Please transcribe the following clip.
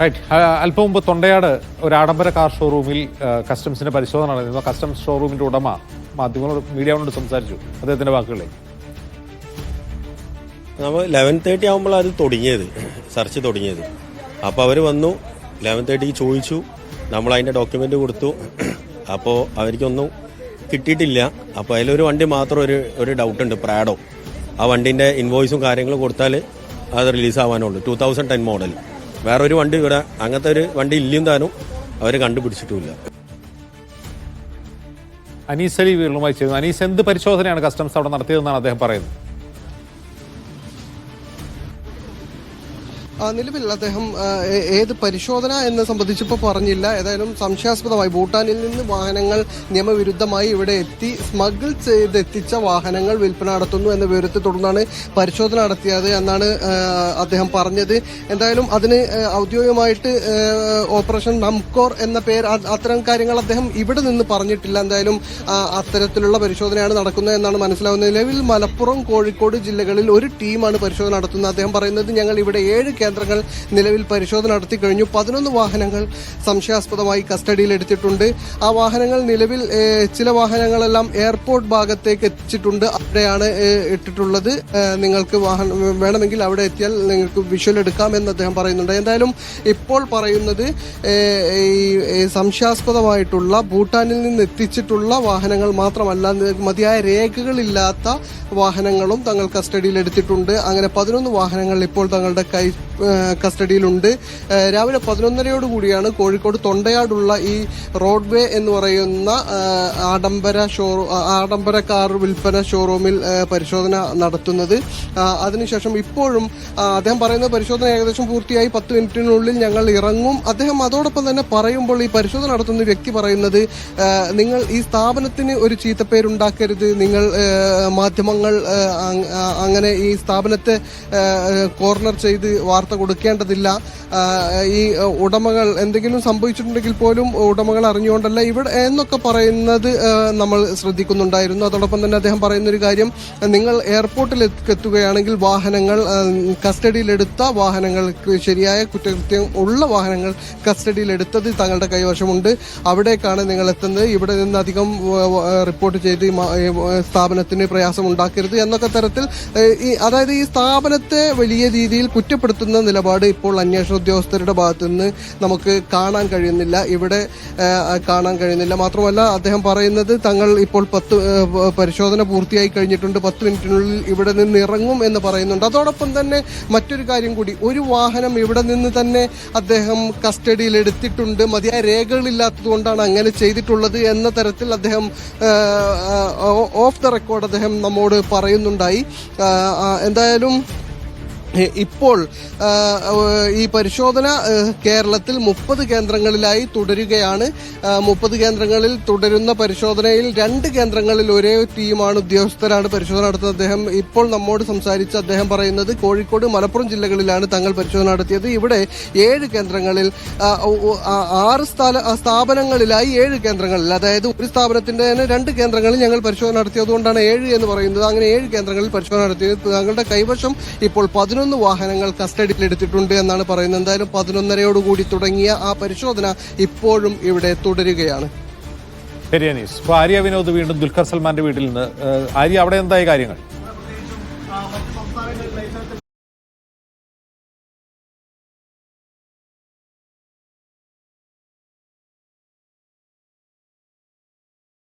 Right അല്പം മുമ്പ് തൊണ്ടയാട് ഒരു ആഡംബര കാർ ഷോറൂമിൽ കസ്റ്റംസിന്റെ പരിശോധന നടന്നിരുന്നു. കസ്റ്റംസ് ഷോറൂമിന്റെ ഉടമ മാധ്യമങ്ങളോട് മീഡിയയോട് സംസാരിച്ചു അദ്ദേഹത്തിന്റെ വാക്കുകളെ നമ്മൾ ലെവൻ തേർട്ടി ആകുമ്പോൾ അത് തുടങ്ങിയത്. സെർച്ച് തുടങ്ങിയത്. അപ്പോൾ അവർ വന്നു ലെവൻ തേർട്ടിക്ക് ചോദിച്ചു. നമ്മൾ അതിന്റെ ഡോക്യുമെന്റ് കൊടുത്തു. അപ്പോൾ അവർക്കൊന്നും കിട്ടിയിട്ടില്ല. അപ്പോൾ അതിലൊരു വണ്ടി മാത്രം ഒരു ഒരു ഡൗട്ട് ഉണ്ട് പ്രാഡോ. ആ വണ്ടീന്റെ ഇൻവോയ്സും കാര്യങ്ങളും കൊടുത്താൽ അത് റിലീസ് ആവാനുള്ളൂ. ടൂ തൗസൻഡ് ടെൻ മോഡൽ വേറെ ഒരു വണ്ടി ഇവിടെ അങ്ങനത്തെ ഒരു വണ്ടി ഇല്ലയും താനും അവർ കണ്ടുപിടിച്ചിട്ടുമില്ല. അനീസ് അലി വീറുമായി ചെയ്യുന്നു അനീസ് എന്ത് പരിശോധനയാണ് കസ്റ്റംസ് അവിടെ നടത്തിയതെന്നാണ് അദ്ദേഹം പറയുന്നത്? നിലവിൽ അദ്ദേഹം ഏത് പരിശോധന എന്ന് സംബന്ധിച്ചിപ്പോൾ പറഞ്ഞില്ല. ഏതായാലും സംശയാസ്പദമായി ഭൂട്ടാനിൽ നിന്ന് വാഹനങ്ങൾ നിയമവിരുദ്ധമായി ഇവിടെ എത്തി സ്മഗിൾ ചെയ്ത് എത്തിച്ച വാഹനങ്ങൾ വിൽപ്പന നടത്തുന്നു എന്ന വിവരത്തെ തുടർന്നാണ് പരിശോധന നടത്തിയത് എന്നാണ് അദ്ദേഹം പറഞ്ഞത്. എന്തായാലും അതിന് ഔദ്യോഗികമായിട്ട് ഓപ്പറേഷൻ നംകോർ എന്ന പേര് അത്തരം കാര്യങ്ങൾ അദ്ദേഹം ഇവിടെ നിന്ന് പറഞ്ഞിട്ടില്ല. എന്തായാലും അത്തരത്തിലുള്ള പരിശോധനയാണ് നടക്കുന്നത് എന്നാണ് മനസ്സിലാവുന്നത്. നിലവിൽ മലപ്പുറം കോഴിക്കോട് ജില്ലകളിൽ ഒരു ടീമാണ് പരിശോധന നടത്തുന്നത്. അദ്ദേഹം പറയുന്നത് ഞങ്ങൾ ഇവിടെ ഏഴ് കേന്ദ്രങ്ങൾ നിലവിൽ പരിശോധന നടത്തി കഴിഞ്ഞു. പതിനൊന്ന് വാഹനങ്ങൾ സംശയാസ്പദമായി കസ്റ്റഡിയിൽ എടുത്തിട്ടുണ്ട്. ആ വാഹനങ്ങൾ നിലവിൽ ചില വാഹനങ്ങളെല്ലാം എയർപോർട്ട് ഭാഗത്തേക്ക് എത്തിച്ചിട്ടുണ്ട്. അവിടെയാണ് ഇട്ടിട്ടുള്ളത്. നിങ്ങൾക്ക് വാഹനം വേണമെങ്കിൽ അവിടെ എത്തിയാൽ നിങ്ങൾക്ക് വിഷ്വൽ എടുക്കാം എന്ന് അദ്ദേഹം പറയുന്നുണ്ട്. എന്തായാലും ഇപ്പോൾ പറയുന്നത് ഈ സംശയാസ്പദമായിട്ടുള്ള ഭൂട്ടാനിൽ നിന്ന് എത്തിച്ചിട്ടുള്ള വാഹനങ്ങൾ മാത്രമല്ല മതിയായ രേഖകളില്ലാത്ത വാഹനങ്ങളും തങ്ങൾ കസ്റ്റഡിയിൽ എടുത്തിട്ടുണ്ട്. അങ്ങനെ പതിനൊന്ന് വാഹനങ്ങൾ ഇപ്പോൾ തങ്ങളുടെ കൈ കസ്റ്റഡിയിലുണ്ട്. രാവിലെ പതിനൊന്നരയോട് കൂടിയാണ് കോഴിക്കോട് തൊണ്ടയാടുള്ള ഈ റോഡ്വേ എന്ന് പറയുന്ന ആഡംബര ഷോ ആഡംബര കാർ വിൽപ്പന ഷോറൂമിൽ പരിശോധന നടത്തുന്നത്. അതിനുശേഷം ഇപ്പോഴും അദ്ദേഹം പറയുന്ന പരിശോധന ഏകദേശം പൂർത്തിയായി. പത്ത് മിനിറ്റിനുള്ളിൽ ഞങ്ങൾ ഇറങ്ങും. അദ്ദേഹം അതോടൊപ്പം തന്നെ പറയുമ്പോൾ ഈ പരിശോധന നടത്തുന്ന വ്യക്തി പറയുന്നത് നിങ്ങൾ ഈ സ്ഥാപനത്തിന് ഒരു ചീത്തപ്പേരുണ്ടാക്കരുത്. നിങ്ങൾ മാധ്യമങ്ങൾ അങ്ങനെ ഈ സ്ഥാപനത്തെ കോർണർ ചെയ്ത് വാർത്ത കൊടുക്കേണ്ടതില്ല. ഈ ഉടമകൾ എന്തെങ്കിലും സംഭവിച്ചിട്ടുണ്ടെങ്കിൽ പോലും ഉടമകൾ അറിഞ്ഞുകൊണ്ടല്ല ഇവിടെ എന്നൊക്കെ പറയുന്നത് നമ്മൾ ശ്രദ്ധിക്കുന്നുണ്ടായിരുന്നു. അതോടൊപ്പം തന്നെ അദ്ദേഹം പറയുന്ന ഒരു കാര്യം നിങ്ങൾ എയർപോർട്ടിൽ എത്തുകയാണെങ്കിൽ വാഹനങ്ങൾ കസ്റ്റഡിയിലെടുത്ത വാഹനങ്ങൾ ശരിയായ കുറ്റകൃത്യം ഉള്ള വാഹനങ്ങൾ കസ്റ്റഡിയിലെടുത്തത് തങ്ങളുടെ കൈവശമുണ്ട്. അവിടേക്കാണ് നിങ്ങൾ എത്തുന്നത്. ഇവിടെ നിന്ന് അധികം റിപ്പോർട്ട് ചെയ്ത് സ്ഥാപനത്തിന് പ്രയാസം ഉണ്ടാക്കരുത് എന്നൊക്കെ തരത്തിൽ അതായത് ഈ സ്ഥാപനത്തെ വലിയ രീതിയിൽ കുറ്റപ്പെടുത്തുന്ന നിലപാട് ഇപ്പോൾ അന്വേഷണ ഉദ്യോഗസ്ഥരുടെ ഭാഗത്തു നിന്ന് നമുക്ക് കാണാൻ കഴിയുന്നില്ല. ഇവിടെ കാണാൻ കഴിയുന്നില്ല. മാത്രമല്ല അദ്ദേഹം പറയുന്നത് തങ്ങൾ ഇപ്പോൾ പത്ത് പരിശോധന പൂർത്തിയായി കഴിഞ്ഞിട്ടുണ്ട്. പത്ത് മിനിറ്റിനുള്ളിൽ ഇവിടെ നിന്ന് ഇറങ്ങും എന്ന് പറയുന്നുണ്ട്. അതോടൊപ്പം തന്നെ മറ്റൊരു കാര്യം കൂടി. ഒരു വാഹനം ഇവിടെ നിന്ന് തന്നെ അദ്ദേഹം കസ്റ്റഡിയിൽ എടുത്തിട്ടുണ്ട്. മതിയായ രേഖകളില്ലാത്തത് കൊണ്ടാണ് അങ്ങനെ ചെയ്തിട്ടുള്ളത് എന്ന തരത്തിൽ അദ്ദേഹം ഓഫ് ദ റെക്കോർഡ് അദ്ദേഹം നമ്മോട് പറയുന്നുണ്ടായി. എന്തായാലും ഇപ്പോൾ ഈ പരിശോധന കേരളത്തിൽ മുപ്പത് കേന്ദ്രങ്ങളിലായി തുടരുകയാണ്. മുപ്പത് കേന്ദ്രങ്ങളിൽ തുടരുന്ന പരിശോധനയിൽ രണ്ട് കേന്ദ്രങ്ങളിൽ ഒരേ ടീമാണ് ഉദ്യോഗസ്ഥരാണ് പരിശോധന നടത്തുന്നത്. അദ്ദേഹം ഇപ്പോൾ നമ്മോട് സംസാരിച്ച അദ്ദേഹം പറയുന്നത് കോഴിക്കോട് മലപ്പുറം ജില്ലകളിലാണ് തങ്ങൾ പരിശോധന നടത്തിയത്. ഇവിടെ ഏഴ് കേന്ദ്രങ്ങളിൽ ആറ് സ്ഥല സ്ഥാപനങ്ങളിലായി ഏഴ് കേന്ദ്രങ്ങളിൽ അതായത് ഒരു സ്ഥാപനത്തിന്റെ തന്നെ രണ്ട് കേന്ദ്രങ്ങളിൽ ഞങ്ങൾ പരിശോധന നടത്തിയതുകൊണ്ടാണ് ഏഴ് എന്ന് പറയുന്നത്. അങ്ങനെ ഏഴ് കേന്ദ്രങ്ങളിൽ പരിശോധന നടത്തിയത്. താങ്കളുടെ കൈവശം ഇപ്പോൾ പതിനൊന്ന് വാഹനങ്ങൾ കസ്റ്റഡിയിലെടുത്തിട്ടുണ്ട് എന്നാണ് പറയുന്നത്. എന്തായാലും പതിനൊന്നരയോടുകൂടി തുടങ്ങിയ ആ പരിശോധന ഇപ്പോഴും ഇവിടെ തുടരുകയാണ്. ശരി അനീസ് ആര്യ വിനോദ് വീണ്ടും ദുൽഖർ സൽമാന്റെ വീട്ടിൽ നിന്ന് ആര്യ അവിടെ എന്തായ കാര്യങ്ങൾ?